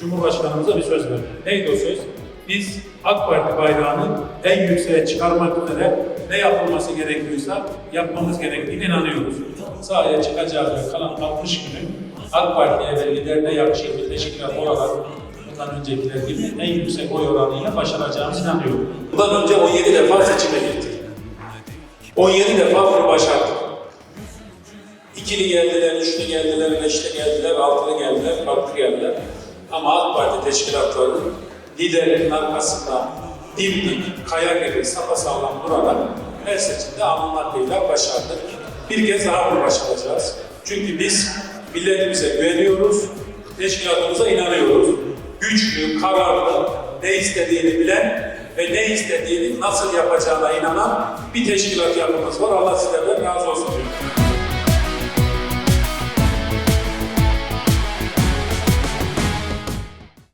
Cumhurbaşkanımıza bir söz verdik. Neydi o söz? Biz AK Parti bayrağını en yükseğe çıkarmak üzere ne yapılması gerekiyorsa yapmamız gerektiğine inanıyoruz. Sahaya çıkacağız ve kalan 60 günü AK Parti'ye ve liderine yakışır bir teşkilat olarak bundan öncekiler gibi en yüksek oy oranıyla başaracağımız inanıyorum. Bundan önce 17 defa seçime gittik. 17 defa bunu başardık. İkili geldiler, üçlü geldiler, beşli geldiler, altılı geldiler. Ama AK Parti teşkilatlarının liderinin arkasında dimdik, kaya gibi sapasağlam durarak her seçimde alınmakla başardık. Bir kez daha bunu başaracağız. Çünkü biz milletimize güveniyoruz, teşkilatımıza inanıyoruz. Güçlü, kararlı, ne istediğini bilen ve ne istediğini nasıl yapacağına inanan bir teşkilat yapımız var. Allah sizlerden razı olsun.